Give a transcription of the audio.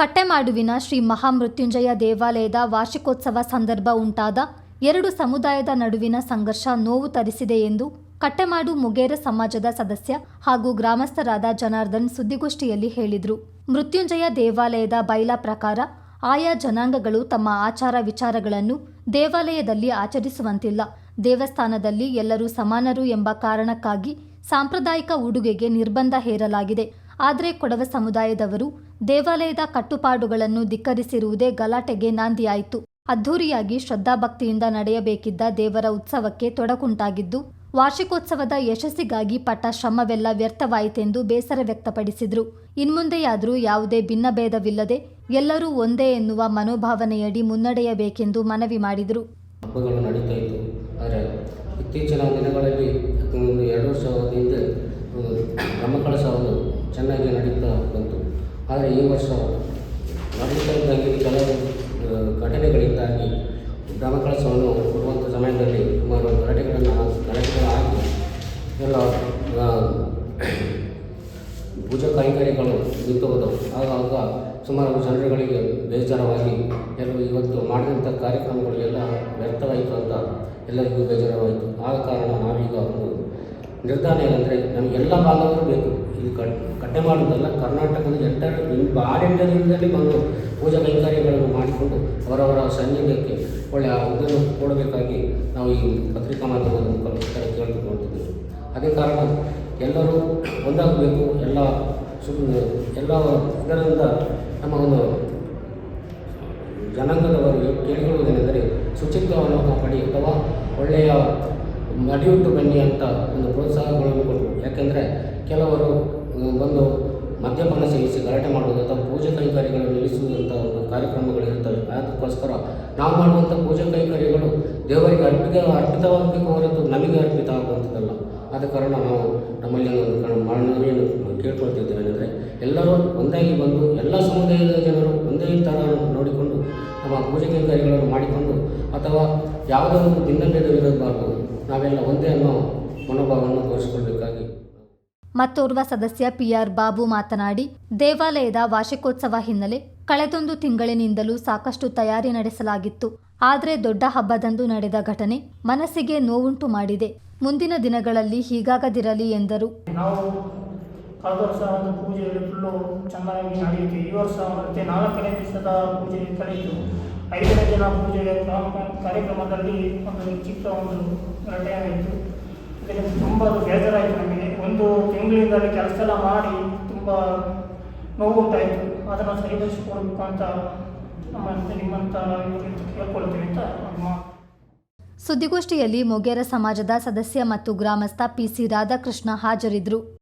ಕಟ್ಟೆಮಾಡುವಿನ ಶ್ರೀ ಮಹಾಮೃತ್ಯುಂಜಯ ದೇವಾಲಯದ ವಾರ್ಷಿಕೋತ್ಸವ ಸಂದರ್ಭ ಉಂಟಾದ ಎರಡು ಸಮುದಾಯದ ನಡುವಿನ ಸಂಘರ್ಷ ನೋವು ತರಿಸಿದೆ ಎಂದು ಕಟ್ಟೆಮಾಡು ಮುಗೇರ ಸಮಾಜದ ಸದಸ್ಯ ಹಾಗೂ ಗ್ರಾಮಸ್ಥರಾದ ಜನಾರ್ದನ್ ಸುದ್ದಿಗೋಷ್ಠಿಯಲ್ಲಿ ಹೇಳಿದರು. ಮೃತ್ಯುಂಜಯ ದೇವಾಲಯದ ಬೈಲಾ ಪ್ರಕಾರ ಆಯಾ ಜನಾಂಗಗಳು ತಮ್ಮ ಆಚಾರ ವಿಚಾರಗಳನ್ನು ದೇವಾಲಯದಲ್ಲಿ ಆಚರಿಸುವಂತಿಲ್ಲ. ದೇವಸ್ಥಾನದಲ್ಲಿ ಎಲ್ಲರೂ ಸಮಾನರು ಎಂಬ ಕಾರಣಕ್ಕಾಗಿ ಸಾಂಪ್ರದಾಯಿಕ ಉಡುಗೆಗೆ ನಿರ್ಬಂಧ ಹೇರಲಾಗಿದೆ. ಆದರೆ ಕೊಡವ ಸಮುದಾಯದವರು ದೇವಾಲಯದ ಕಟ್ಟುಪಾಡುಗಳನ್ನು ಧಿಕ್ಕರಿಸಿರುವುದೇ ಗಲಾಟೆಗೆ ನಾಂದಿಯಾಯಿತು. ಅದ್ಧೂರಿಯಾಗಿ ಶ್ರದ್ಧಾಭಕ್ತಿಯಿಂದ ನಡೆಯಬೇಕಿದ್ದ ದೇವರ ಉತ್ಸವಕ್ಕೆ ತೊಡಕುಂಟಾಗಿದ್ದು, ವಾರ್ಷಿಕೋತ್ಸವದ ಯಶಸ್ಸಿಗಾಗಿ ಪಟ್ಟ ಶ್ರಮವೆಲ್ಲ ವ್ಯರ್ಥವಾಯಿತೆಂದು ಬೇಸರ ವ್ಯಕ್ತಪಡಿಸಿದರು. ಇನ್ಮುಂದೆಯಾದರೂ ಯಾವುದೇ ಭಿನ್ನಭೇದವಿಲ್ಲದೆ ಎಲ್ಲರೂ ಒಂದೇ ಎನ್ನುವ ಮನೋಭಾವನೆಯಡಿ ಮುನ್ನಡೆಯಬೇಕೆಂದು ಮನವಿ ಮಾಡಿದರು. ಹಬ್ಬಗಳು ನಡೀತಾ ಇತ್ತು. ಆದರೆ ಇತ್ತೀಚಿನ ದಿನಗಳಲ್ಲಿ ಎರಡು ವರ್ಷ ಹಿಂದೆ ಬ್ರಹ್ಮಕಳಶ ಚೆನ್ನಾಗಿ ನಡೀತಾ ಬಂತು. ಆದರೆ ಈ ವರ್ಷ ನಡೀತಾಗಿ ಕೆಲವು ಘಟನೆಗಳಿಂದಾಗಿ ಗ್ರಾಮ ಕಳಸವನ್ನು ಕೊಡುವಂಥ ಸಮಯದಲ್ಲಿ ಸುಮಾರು ಗಲಾಟೆಗಳನ್ನು ಗಲಾಟೆಗಳು ಆಗಿ ಎಲ್ಲ ಆ, ಪೂಜಾ ಕೈಂಕರ್ಯಗಳು ನಿಂತು ಹೋದವು. ಆಗಾಗ ಸುಮಾರು ಜನರುಗಳಿಗೆ ಬೇಜಾರವಾಗಿ ಎಲ್ಲರೂ ಇವತ್ತು ಮಾಡಿದಂಥ ಕಾರ್ಯಕ್ರಮಗಳು ಎಲ್ಲ ವ್ಯರ್ಥವಾಯಿತು ಅಂತ ಎಲ್ಲರಿಗೂ ಬೇಜಾರವಾಯಿತು ಆದ ಕಾರಣ ನಾವೀಗ ನಿರ್ಧಾರ ಏನಂದರೆ ನಮಗೆಲ್ಲ ಭಾಗವರು ಬೇಕು. ಇದು ಕಟ್ ಕಟ್ಟೆ ಮಾಡೋದಲ್ಲ, ಕರ್ನಾಟಕದ ಎಂಟರ್ ಆಲ್ ದಿನದಲ್ಲಿ ಬಂದು ಪೂಜಾ ಕೈಂಕರ್ಯಗಳನ್ನು ಮಾಡಿಕೊಂಡು ಅವರವರ ಸೈನ್ಯಕ್ಕೆ ಒಳ್ಳೆಯ ಇದನ್ನು ಕೊಡಬೇಕಾಗಿ ನಾವು ಈ ಪತ್ರಿಕಾ ಮಾಧ್ಯಮದ ಮುಖಾಂತರ ಕೇಳಿಕೊಳ್ತಿದ್ದೇವೆ ಅದೇ ಕಾರಣ ಎಲ್ಲರೂ ಒಂದಾಗಬೇಕು, ಎಲ್ಲ ಸು, ಎಲ್ಲ ಇದರಿಂದ ನಮ್ಮ ಒಂದು ಜನಾಂಗದವರು ಕೇಳಿಕೊಳ್ಳುವುದೇನೆಂದರೆ ಶುಚಿತ್ವವನ್ನು ಪಡೆಯುತ್ತವ ಒಳ್ಳೆಯ ನಡೆಯುಟ್ಟು ಬನ್ನಿ ಅಂತ ಒಂದು ಪ್ರೋತ್ಸಾಹಗಳನ್ನು ಕೊಟ್ಟರು. ಯಾಕೆಂದರೆ ಕೆಲವರು ಬಂದು ಮದ್ಯಪಾನ ಸೇವಿಸಿ ಗಲಾಟೆ ಮಾಡುವುದು ಅಥವಾ ಪೂಜೆ ಕೈಕಾರ್ಯಗಳು ನಿಲ್ಲಿಸುವಂಥ ಒಂದು ಕಾರ್ಯಕ್ರಮಗಳು ಇರ್ತವೆ. ಅದಕ್ಕೋಸ್ಕರ ನಾವು ಮಾಡುವಂಥ ಪೂಜೆ ಕೈಕಾರ್ಯಗಳು ದೇವರಿಗೆ ಅರ್ಪಿತ, ಅರ್ಪಿತವಾಗಬೇಕು ಹೊರತು ನಮಗೆ ಅರ್ಪಿತ ಆಗುವಂಥದ್ದಲ್ಲ. ಆದ ಕಾರಣ ನಾವು ನಮ್ಮಲ್ಲಿ ಒಂದು ಮನವಿಯನ್ನು ಕೇಳ್ಕೊಳ್ತಿದ್ದೇವೆ ಅಂದರೆ ಎಲ್ಲರೂ ಒಂದಾಗಿ ಬಂದು ಎಲ್ಲ ಸಮುದಾಯದ ಜನರು ಒಂದೇ ಥರ ನೋಡಿಕೊಂಡು ನಮ್ಮ ಪೂಜೆ ಕೈಕಾರ್ಯಗಳನ್ನು ಮಾಡಿಕೊಂಡು ಅಥವಾ ಯಾವುದೋ ಒಂದು ಭಿನ್ನಭೇದವಿರಬಾರದು ನಾವೆಲ್ಲ ಒಂದೇ ಅನ್ನೋ ಮನೋಭಾವವನ್ನು ತೋರಿಸಿಕೊಳ್ಬೇಕಾಗಿ. ಮತ್ತೋರ್ವ ಸದಸ್ಯ ಪಿಆರ್ ಬಾಬು ಮಾತನಾಡಿ ದೇವಾಲಯದ ವಾರ್ಷಿಕೋತ್ಸವ ಹಿನ್ನೆಲೆ ಕಳೆದೊಂದು ತಿಂಗಳಿನಿಂದಲೂ ಸಾಕಷ್ಟು ತಯಾರಿ ನಡೆಸಲಾಗಿತ್ತು. ಆದರೆ ದೊಡ್ಡ ಹಬ್ಬದಂದು ನಡೆದ ಘಟನೆ ಮನಸ್ಸಿಗೆ ನೋವುಂಟು ಮಾಡಿದೆ. ಮುಂದಿನ ದಿನಗಳಲ್ಲಿ ಹೀಗಾಗದಿರಲಿ ಎಂದರು. ನಾವು ಕಳೆದ ವರ್ಷ ಒಂದು ಪೂಜೆಯಲ್ಲಿ ಫುಲ್ಲು ಚೆನ್ನಾಗಿ ನಡೆಯಿತು. ಈ ವರ್ಷ ಮತ್ತೆ ನಾಲ್ಕನೇ ದಿವಸದ ಪೂಜೆ ಕಳೆಯಿತು. ಐದನೇ ದಿನ ಪೂಜೆಯ ಕ್ರಮ- ಕಾರ್ಯಕ್ರಮದಲ್ಲಿ ಒಂದು ಚಿಕ್ಕ ಒಂದು ಗಲಾಟೆ ಆಯಿತು ಇದರಿಂದ ತುಂಬ ಬೇಜಾರಾಯಿತು ನಮಗೆ. ಒಂದು ತಿಂಗಳಿಂದಲೇ ಕೆಲಸ ಎಲ್ಲ ಮಾಡಿ ತುಂಬ ನೋವುಂಟಾಯಿತು ಅದನ್ನು ಸರಿಪಡಿಸಿಕೊಡ್ಬೇಕು ಅಂತ ನಮ್ಮಂತೆ ನಿಮ್ಮಂತ ಇವರಿಂದ ಕೇಳ್ಕೊಳ್ತೀವಿ ಅಂತ ನಮ್ಮ ಸುದ್ದಿಗೋಷ್ಠಿಯಲ್ಲಿ ಮೊಗೇರ ಸಮಾಜದ ಸದಸ್ಯ ಮತ್ತು ಗ್ರಾಮಸ್ಥ ಪಿಸಿ ರಾಧಾಕೃಷ್ಣ ಹಾಜರಿದ್ದರು.